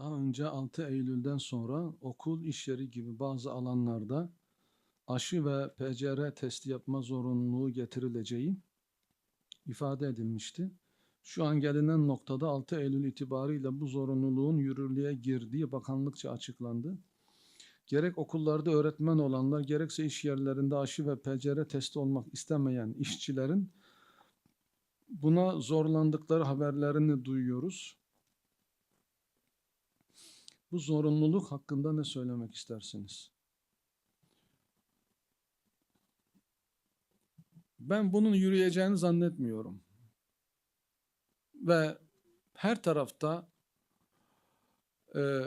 Daha önce 6 Eylül'den sonra okul, iş yeri gibi bazı alanlarda aşı ve PCR testi yapma zorunluluğu getirileceği ifade edilmişti. Şu an gelinen noktada 6 Eylül itibariyle bu zorunluluğun yürürlüğe girdiği bakanlıkça açıklandı. Gerek okullarda öğretmen olanlar, gerekse iş yerlerinde aşı ve PCR testi olmak istemeyen işçilerin buna zorlandıkları haberlerini duyuyoruz. Bu zorunluluk hakkında ne söylemek istersiniz? Ben bunun yürüyeceğini zannetmiyorum. Ve her tarafta e,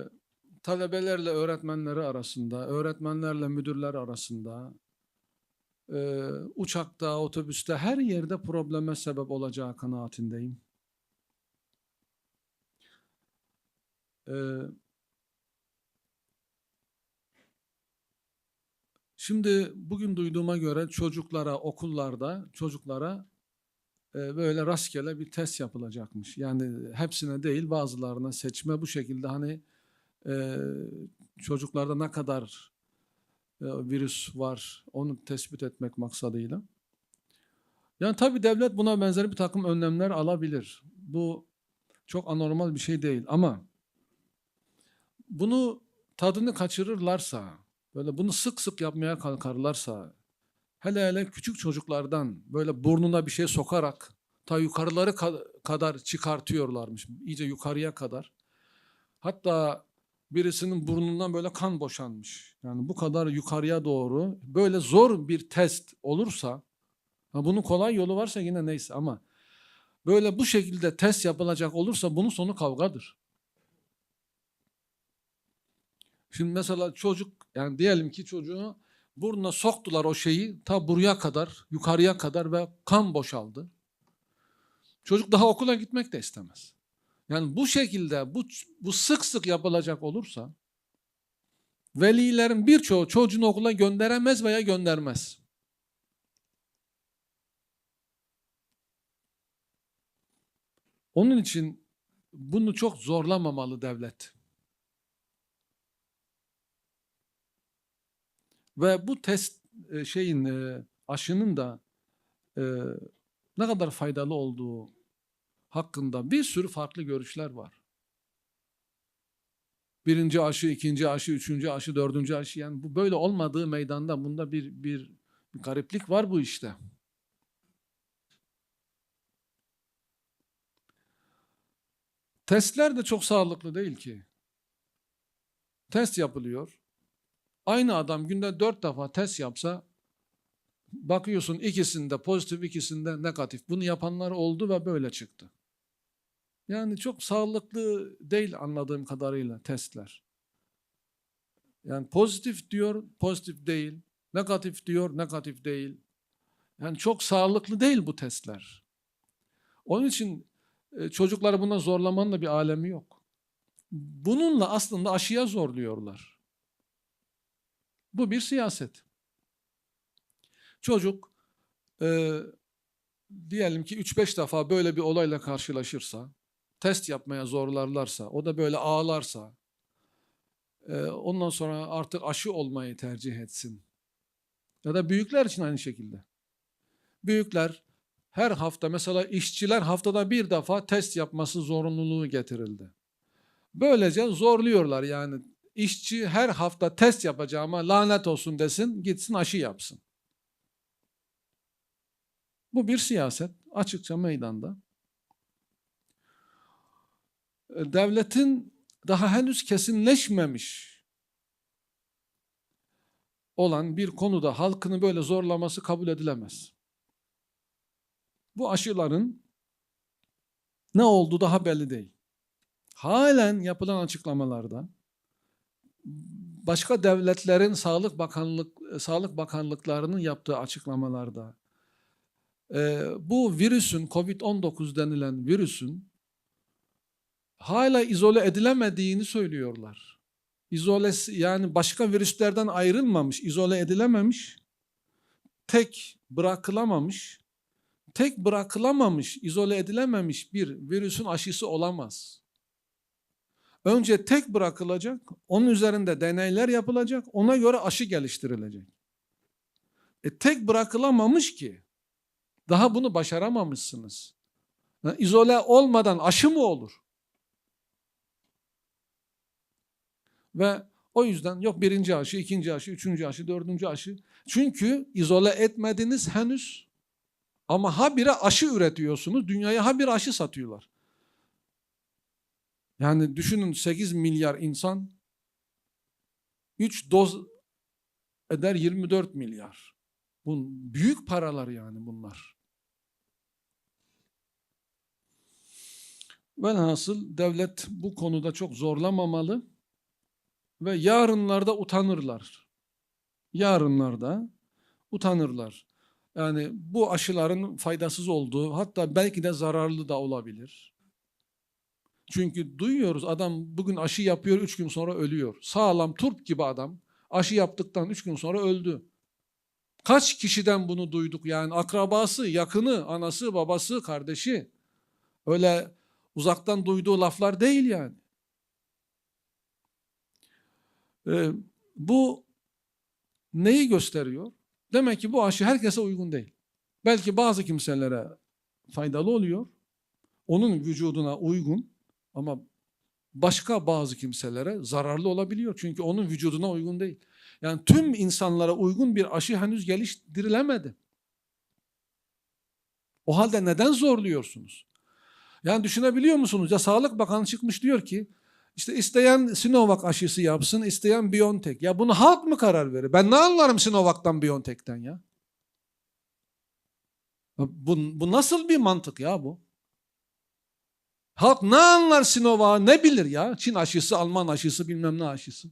talebelerle öğretmenleri arasında, öğretmenlerle müdürler arasında, e, uçakta, otobüste her yerde probleme sebep olacağı kanaatindeyim. E, Şimdi bugün duyduğuma göre çocuklara, okullarda çocuklara e, böyle rastgele bir test yapılacakmış. Yani hepsine değil bazılarına seçme bu şekilde hani e, çocuklarda ne kadar e, virüs var onu tespit etmek maksadıyla. Yani tabii devlet buna benzer bir takım önlemler alabilir. Bu çok anormal bir şey değil ama bunu tadını kaçırırlarsa, böyle bunu sık sık yapmaya kalkarlarsa, hele hele küçük çocuklardan böyle burnuna bir şey sokarak ta yukarıları ka- kadar çıkartıyorlarmış, iyice yukarıya kadar. Hatta birisinin burnundan böyle kan boşanmış. Yani bu kadar yukarıya doğru böyle zor bir test olursa, bunun kolay yolu varsa yine neyse ama böyle bu şekilde test yapılacak olursa bunun sonu kavgadır. Şimdi mesela çocuk yani diyelim ki çocuğu burnuna soktular o şeyi ta buraya kadar, yukarıya kadar ve kan boşaldı. Çocuk daha okula gitmek de istemez. Yani bu şekilde bu bu sık sık yapılacak olursa velilerin birçoğu çocuğunu okula gönderemez veya göndermez. Onun için bunu çok zorlamamalı devlet. Ve bu test e, şeyin e, aşının da e, ne kadar faydalı olduğu hakkında bir sürü farklı görüşler var. Birinci aşı, ikinci aşı, üçüncü aşı, dördüncü aşı yani bu böyle olmadığı meydanda bunda bir, bir, bir gariplik var bu işte. Testler de çok sağlıklı değil ki. Test yapılıyor. Aynı adam günde dört defa test yapsa bakıyorsun ikisinde pozitif ikisinde negatif. Bunu yapanlar oldu ve böyle çıktı. Yani çok sağlıklı değil anladığım kadarıyla testler. Yani pozitif diyor, pozitif değil. Negatif diyor, negatif değil. Yani çok sağlıklı değil bu testler. Onun için e, çocukları buna zorlamanın da bir alemi yok. Bununla aslında aşıya zorluyorlar. Bu bir siyaset. Çocuk e, diyelim ki 3-5 defa böyle bir olayla karşılaşırsa, test yapmaya zorlarlarsa, o da böyle ağlarsa, e, ondan sonra artık aşı olmayı tercih etsin. Ya da büyükler için aynı şekilde. Büyükler her hafta mesela işçiler haftada bir defa test yapması zorunluluğu getirildi. Böylece zorluyorlar yani işçi her hafta test yapacağıma lanet olsun desin, gitsin aşı yapsın. Bu bir siyaset açıkça meydanda. E, Devletin daha henüz kesinleşmemiş olan bir konuda halkını böyle zorlaması kabul edilemez. Bu aşıların ne olduğu daha belli değil. Halen yapılan açıklamalarda başka devletlerin sağlık bakanlık sağlık bakanlıklarının yaptığı açıklamalarda e, bu virüsün Covid-19 denilen virüsün hala izole edilemediğini söylüyorlar. İzolesi yani başka virüslerden ayrılmamış, izole edilememiş, tek bırakılamamış, tek bırakılamamış, izole edilememiş bir virüsün aşısı olamaz. Önce tek bırakılacak, onun üzerinde deneyler yapılacak, ona göre aşı geliştirilecek. E tek bırakılamamış ki. Daha bunu başaramamışsınız. Ya, izole olmadan aşı mı olur? Ve o yüzden yok birinci aşı, ikinci aşı, üçüncü aşı, dördüncü aşı. Çünkü izole etmediniz henüz. Ama habire aşı üretiyorsunuz. Dünyaya habire aşı satıyorlar. Yani düşünün 8 milyar insan 3 doz eder 24 milyar. Bu büyük paralar yani bunlar. Velhasıl devlet bu konuda çok zorlamamalı ve yarınlarda utanırlar. Yarınlarda utanırlar. Yani bu aşıların faydasız olduğu hatta belki de zararlı da olabilir. Çünkü duyuyoruz adam bugün aşı yapıyor, üç gün sonra ölüyor. Sağlam turp gibi adam aşı yaptıktan üç gün sonra öldü. Kaç kişiden bunu duyduk yani akrabası, yakını, anası, babası, kardeşi. Öyle uzaktan duyduğu laflar değil yani. Ee, bu neyi gösteriyor? Demek ki bu aşı herkese uygun değil. Belki bazı kimselere faydalı oluyor. Onun vücuduna uygun ama başka bazı kimselere zararlı olabiliyor. Çünkü onun vücuduna uygun değil. Yani tüm insanlara uygun bir aşı henüz geliştirilemedi. O halde neden zorluyorsunuz? Yani düşünebiliyor musunuz? Ya Sağlık Bakanı çıkmış diyor ki işte isteyen Sinovac aşısı yapsın, isteyen BioNTech. Ya bunu halk mı karar verir? Ben ne anlarım Sinovac'tan, BioNTech'ten ya? Bu, bu nasıl bir mantık ya bu? Halk ne anlar Sinovac'ı ne bilir ya? Çin aşısı, Alman aşısı, bilmem ne aşısı.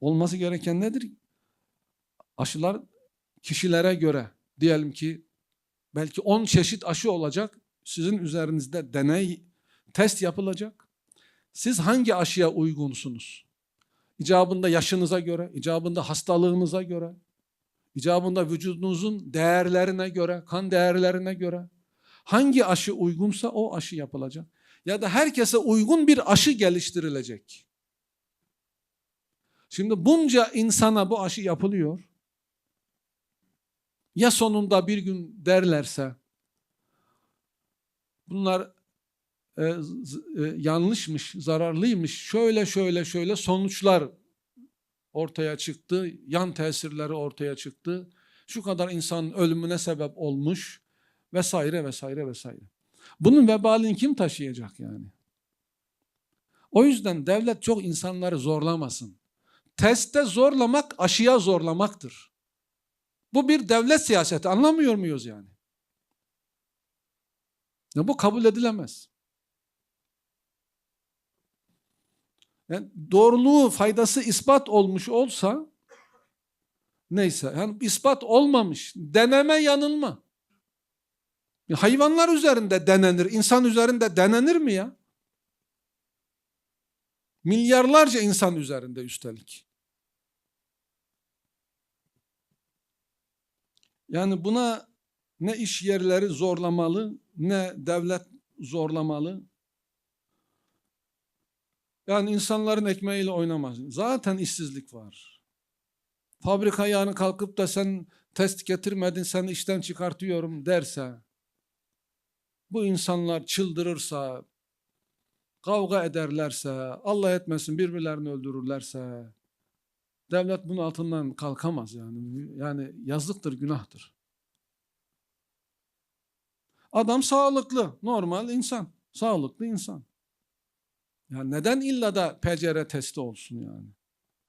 Olması gereken nedir? Aşılar kişilere göre diyelim ki belki 10 çeşit aşı olacak. Sizin üzerinizde deney, test yapılacak. Siz hangi aşıya uygunsunuz? İcabında yaşınıza göre, icabında hastalığınıza göre, icabında vücudunuzun değerlerine göre, kan değerlerine göre hangi aşı uygunsa o aşı yapılacak. Ya da herkese uygun bir aşı geliştirilecek. Şimdi bunca insana bu aşı yapılıyor. Ya sonunda bir gün derlerse bunlar e, e, yanlışmış, zararlıymış, şöyle şöyle şöyle sonuçlar ortaya çıktı, yan tesirleri ortaya çıktı. Şu kadar insanın ölümüne sebep olmuş vesaire vesaire vesaire. Bunun vebalini kim taşıyacak yani? O yüzden devlet çok insanları zorlamasın. Teste zorlamak aşıya zorlamaktır. Bu bir devlet siyaseti anlamıyor muyuz yani? Ya bu kabul edilemez. Yani doğruluğu, faydası ispat olmuş olsa neyse yani ispat olmamış. Deneme yanılma. Hayvanlar üzerinde denenir, insan üzerinde denenir mi ya? Milyarlarca insan üzerinde üstelik. Yani buna ne iş yerleri zorlamalı, ne devlet zorlamalı. Yani insanların ekmeğiyle oynamaz. Zaten işsizlik var. Fabrika yani kalkıp da sen test getirmedin, seni işten çıkartıyorum derse, bu insanlar çıldırırsa, kavga ederlerse, Allah etmesin birbirlerini öldürürlerse, devlet bunun altından kalkamaz yani. Yani yazıktır, günahtır. Adam sağlıklı, normal insan, sağlıklı insan. Yani neden illa da PCR testi olsun yani?